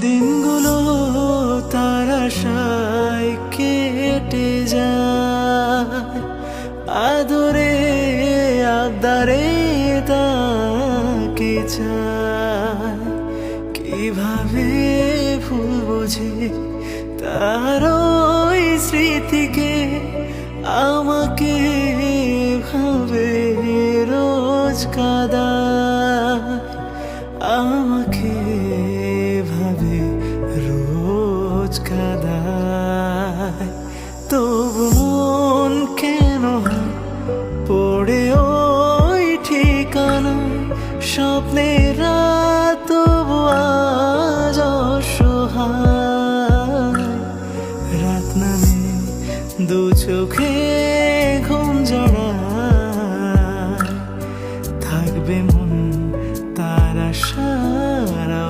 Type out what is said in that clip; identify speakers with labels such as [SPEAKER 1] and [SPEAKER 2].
[SPEAKER 1] দিনগুলো তার আশায় কেটে যায়। আদরে আদারে তাকে চায়। কীভাবে ভুল বুঝে তার ওই স্মৃতিকে আমাকে ভাবে রোজ কাদা আমাকে রোজ কাদায়, তবু মন কেন পড়ে ওই ঠিকানা স্বপ্নের রাত আজ অসহায়। রাত নামে দু চোখে ঘুম জড়া থাকবে মন তারা সারা